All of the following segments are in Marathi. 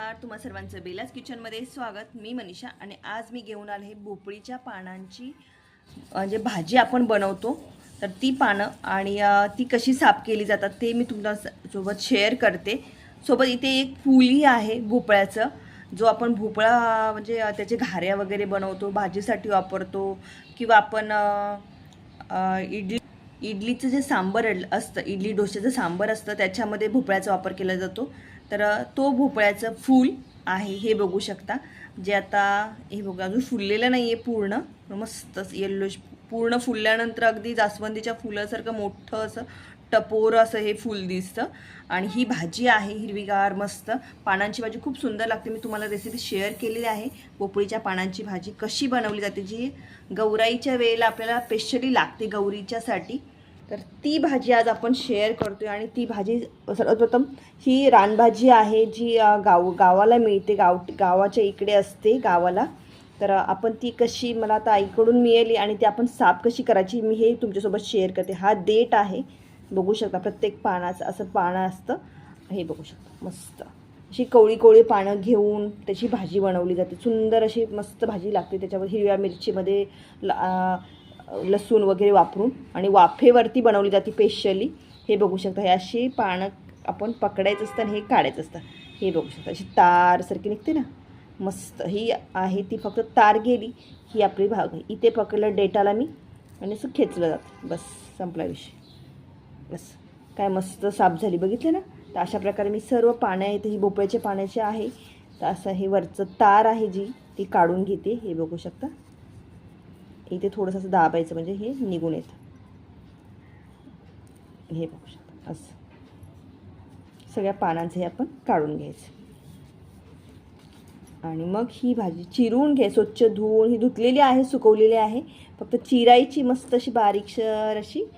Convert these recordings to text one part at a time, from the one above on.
नमस्कार तुम्हा सर्वांचं बेलाज किचनमध्ये स्वागत. मी मनीषा आणि आज मी घेऊन आले भोपळीच्या पानांची जे भाजी आपण बनवतो तर ती पानं आणि ती कशी साफ केली जातात ते मी तुमच्यासोबत शेअर करते. सोबत इथे एक फुली आहे भोपळ्याचं जो आपण भोपळा म्हणजे त्याचे घाऱ्या वगैरे बनवतो भाजीसाठी वापरतो किंवा आपण इडली इडलीचं जे सांबर असतं इडली डोश्याचं सांबर असतं त्याच्यामध्ये भोपळ्याचा वापर केला जातो. तर तो भोपळ्याचं फूल आहे हे बघू शकता. जे आता हे बघा अजून फुललेलं नाही आहे पूर्ण मस्तच मस्त येल्लो पूर्ण फुलल्यानंतर अगदी जास्वंदीच्या फुलासारखं मोठं असं टपोर असं हे फूल दिसतं. आणि ही भाजी आहे हिरवीगार मस्त. पानांची भाजी खूप सुंदर लागते. मी तुम्हाला रेसिपी शेअर केलेली आहे. पोपळीच्या पानांची भाजी कशी बनवली जाते जी गौराईच्या वेळेला आपल्याला स्पेशली लागते गौरीच्यासाठी. तर ती भाजी आज आपण शेअर करतो आहे आणि ती भाजी सर्वप्रथम ही रानभाजी आहे जी गाव गावाला मिळते गाव गावाच्या इकडे असते गावाला. तर आपण ती कशी मला आता आईकडून मिळाली आणि ती आपण साफ कशी करायची मी हे तुमच्यासोबत शेअर करते. हा देठ आहे. बघू शकता प्रत्येक पानाचं असं पानं असतं. हे बघू शकता. मस्त. अशी कोळी कोळी पानं घेऊन त्याची भाजी बनवली जाते. सुंदर अशी मस्त भाजी लागते. त्याच्यावर हिरव्या मिरचीमध्ये ला लसूण वगैरे वापरून आणि वाफेवरती बनवली जाते स्पेशली हे बघू शकता हे अशी पानं आपण पकडायचं असतं आणि हे काढायचं असतं. हे बघू शकता अशी तारसारखी निघते ना. मस्त ही आहे ती फक्त तार गेली ही आपली भाग. आहे इथे पकडलं डेटाला मी आणि असं खेचलं जातं. बस संपला विषय. बस काय मस्त साफ झाली. बघितलं ना? तर अशा प्रकारे मी सर्व पानं आहेत ही भोपळ्याच्या पाण्याचे आहे. तर असं हे वरचं तार आहे जी ती काढून घेते. हे बघू शकता. इथे थोडंसं असं दाबायचं म्हणजे हे निघून येतं. हे बघू शकता. असं. सगळ्या पानांचं हे आपण काढून घ्यायचं. आणि मग ही भाजी चिरून घ्या स्वच्छ धुवून. ही धुतलेली आहे सुकवलेली आहे. फक्त चिरायची मस्त अशी बारीकशर अशी.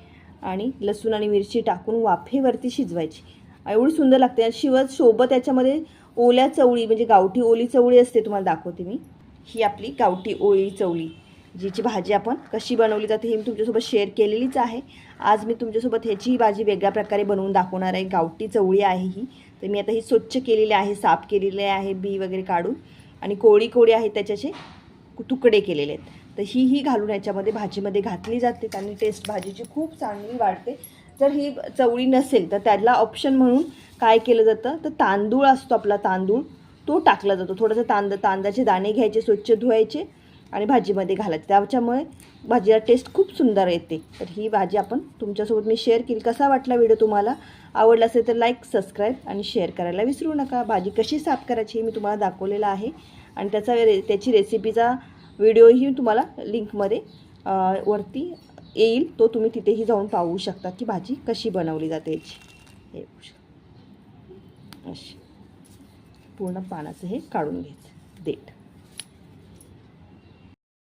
आणि लसूण आणि मिरची टाकून वाफेवरती शिजवायची. एवढी सुंदर लागते. आणि शिवाय सोबत याच्यामध्ये ओल्या चवळी म्हणजे गावठी ओली चवळी असते तुम्हाला दाखवते मी. ही आपली गावठी ओळी चवळी. जिची भाजी आपण कशी बनवली जाते हे मी तुमच्यासोबत शेअर केलेलीच आहे. आज मी तुमच्यासोबत ह्याची भाजी वेगळ्या प्रकारे बनवून दाखवणार आहे. गावठी चवळी आहे ही. तर मी आता ही स्वच्छ केलेली आहे साफ केलेली आहे बी वगैरे काढून. आणि कोळी कोळी आहे त्याच्याचे तुकडे केलेले आहेत. तर ही ही घालून याच्यामध्ये भाजीमध्ये घातली जाते आणि टेस्ट भाजीची खूप चांगली वाढते. जर ही चवळी नसेल तर त्याला ऑप्शन म्हणून काय केलं जातं? तर तांदूळ असतो आपला तांदूळ तो टाकला जातो. थोडंसं तांद तांदळाचे दाणे घ्यायचे स्वच्छ धुवायचे. आणि भाजीमध्ये घालायची. त्याच्यामुळे भाजीला टेस्ट खूप सुंदर येते. तर ही भाजी आपण तुमच्यासोबत मी शेअर केली. कसा वाटला व्हिडिओ तुम्हाला? आवडला असेल तर लाईक सबस्क्राईब आणि शेअर करायला विसरू नका. भाजी कशी साफ करायची हे मी तुम्हाला दाखवलेलं आहे. आणि त्याचा रे त्याची रेसिपीचा व्हिडिओही तुम्हाला लिंकमध्ये वरती येईल. तो तुम्ही तिथेही जाऊन पाहू शकता की भाजी कशी बनवली जाते याची. हे अशी. पूर्ण पानाचं हे काढून घेत देठ.